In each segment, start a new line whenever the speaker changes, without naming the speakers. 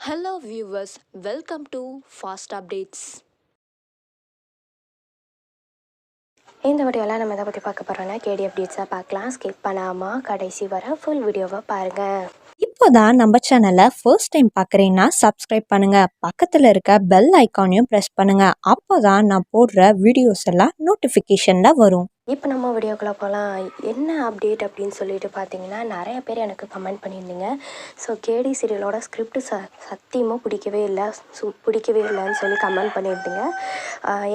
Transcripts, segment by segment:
Hello viewers, welcome to Fast Updates.
இந்த வீடியோவில் நம்ம எதை பற்றி பார்க்க போகிறோம்னா கேடி அப்டேட்ஸாக பார்க்கலாம். ஸ்கிப் பண்ணாமல் கடைசி வர ஃபுல் வீடியோவை பாருங்கள்
இப்போதான் நம்ம சேனலை ஃபர்ஸ்ட் டைம் பார்க்குறீங்கன்னா சப்ஸ்கிரைப் பண்ணுங்க. பக்கத்தில் இருக்க பெல் ஐக்கானையும் ப்ரெஸ் பண்ணுங்க. அப்போதான் நான் போடுற வீடியோஸ் எல்லாம் நோட்டிஃபிகேஷனில் வரும்.
இப்போ நம்ம வீடியோக்குள்ளே போகலாம். என்ன அப்டேட் அப்படின்னு சொல்லிட்டு பார்த்தீங்கன்னா நிறைய பேர் எனக்கு கமெண்ட் பண்ணியிருந்தீங்க. ஸோ கேடி சீரியலோட ஸ்கிரிப்ட் ச சத்தியமாக பிடிக்கவே இல்லை. சு பிடிக்கவே இல்லைன்னு சொல்லி கமெண்ட் பண்ணியிருந்தீங்க.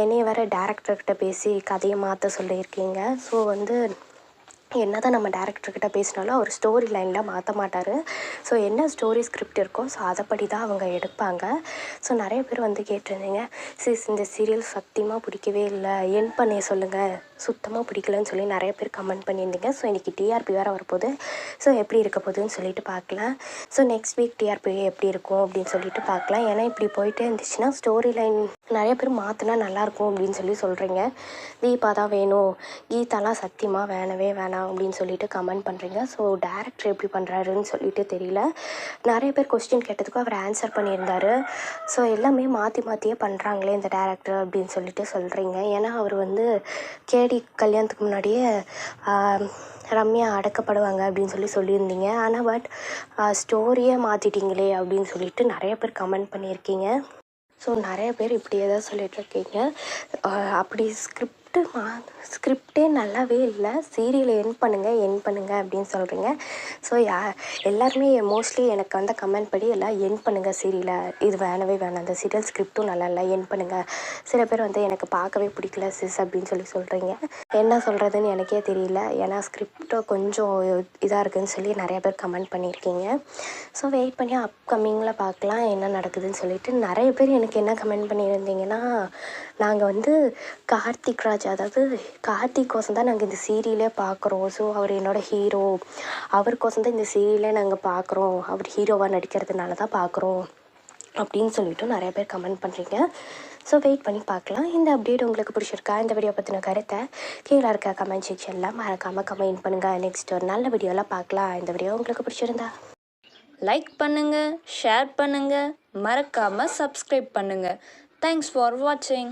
என்னைய வேறு டேரக்டர்கிட்ட பேசி கதையை மாற்ற சொல்லியிருக்கீங்க. ஸோ வந்து என்ன தான் நம்ம டேரக்டர்கிட்ட பேசினாலும் அவர் ஸ்டோரி லைனில் மாற்ற மாட்டார். ஸோ என்ன ஸ்டோரி ஸ்கிரிப்ட் இருக்கோ ஸோ அதைப்படி தான் அவங்க எடுப்பாங்க. ஸோ நிறைய பேர் வந்து கேட்டிருந்தீங்க. சிஸ் இந்த சீரியல் சத்தியமாக பிடிக்கவே இல்லை. என் பண்ணி சொல்லுங்கள் சுத்தமாக பிடிக்கலன்னு சொல்லி நிறைய பேர் கமெண்ட் பண்ணியிருந்தீங்க. ஸோ இன்றைக்கி டிஆர்பி வேறு வரப்போகுது. ஸோ எப்படி இருக்க போகுதுன்னு சொல்லிட்டு பார்க்கலாம். ஸோ நெக்ஸ்ட் வீக் டிஆர்பி எப்படி இருக்கும் அப்படின்னு சொல்லிட்டு பார்க்கலாம். ஏன்னா இப்படி போயிட்டே இருந்துச்சுன்னா ஸ்டோரி லைன் நிறைய பேர் மாற்றினா நல்லாயிருக்கும் அப்படின்னு சொல்லி சொல்கிறீங்க தீபா தான் வேணும். கீதாலாம் சத்தியமாக வேணவே வேணாம் அப்படின்னு சொல்லிட்டு கமெண்ட் பண்ணுறீங்க ஸோ டேரக்டர் எப்படி பண்ணுறாருன்னு சொல்லிட்டு தெரியல. நிறைய பேர் கொஸ்டின் கேட்டதுக்கும் அவர் ஆன்சர் பண்ணியிருந்தாரு. ஸோ எல்லாமே மாற்றி மாற்றியே பண்ணுறாங்களே இந்த டேரக்டர் அப்படின்னு சொல்லிட்டு சொல்கிறீங்க ஏன்னா அவர் வந்து கே முன்னாடி கல்யாணத்துக்கு முன்னாடியே ரம்யா அடக்கப்படுவாங்க அப்படின்னு சொல்லி சொல்லியிருந்தீங்க. ஆனால் பட் ஸ்டோரியே மாற்றிட்டீங்களே அப்படின்னு சொல்லிட்டு நிறைய பேர் கமெண்ட் பண்ணியிருக்கீங்க. ஸோ நிறைய பேர் இப்படியே தான் சொல்லிட்டு இருக்கீங்க. அப்படி ஸ்கிரிப்ட் மா ஸ்கிரிப்டே நல்லாவே இல்லை. சீரியலை என் பண்ணுங்கள் என் பண்ணுங்கள் அப்படின்னு சொல்கிறீங்க ஸோ யா எல்லாருமே மோஸ்ட்லி எனக்கு வந்த கமெண்ட் படி எல்லாம் என் பண்ணுங்கள் சீரியலை இது வேணவே வேணாம். அந்த சீரியல் ஸ்கிரிப்டும் நல்லா இல்லை. என் பண்ணுங்கள் சில பேர் வந்து எனக்கு பார்க்கவே பிடிக்கல சிஸ் அப்படின்னு சொல்லி சொல்கிறீங்க என்ன சொல்கிறதுன்னு எனக்கே தெரியல. ஏன்னா ஸ்கிரிப்டோ கொஞ்சம் இதாக இருக்குதுன்னு சொல்லி நிறைய பேர் கமெண்ட் பண்ணியிருக்கீங்க. ஸோ வெயிட் பண்ணி அப்கமிங்கில் பார்க்கலாம் என்ன நடக்குதுன்னு சொல்லிட்டு நிறைய பேர் எனக்கு என்ன கமெண்ட் பண்ணியிருந்தீங்கன்னா நாங்கள் வந்து கார்த்திக் ராஜ் அதாவது கார்த்திக்கோசம் தான் நாங்கள் இந்த சீரியலே பார்க்குறோம் ஸோ அவர் என்னோட ஹீரோ அவருக்கோசம் தான் இந்த சீரியலே நாங்கள் பார்க்குறோம் அவர் ஹீரோவாக நடிக்கிறதுனால தான் பார்க்குறோம் அப்படின்னு சொல்லிவிட்டு நிறைய பேர் கமெண்ட் பண்ணுறீங்க ஸோ வெயிட் பண்ணி பார்க்கலாம். இந்த அப்டேட் உங்களுக்கு பிடிச்சிருக்கா? இந்த வீடியோ பற்றின கருத்தை கீழே இருக்க கமெண்ட் செக்ஷனில் மறக்காமல் கமெண்ட் பண்ணுங்கள் நெக்ஸ்ட் ஒரு நல்ல வீடியோலாம் பார்க்கலாம். இந்த வீடியோ உங்களுக்கு பிடிச்சிருந்தா.
லைக் பண்ணுங்கள் ஷேர் பண்ணுங்கள் மறக்காமல் சப்ஸ்கிரைப் பண்ணுங்கள் தேங்க்ஸ் ஃபார் வாட்சிங்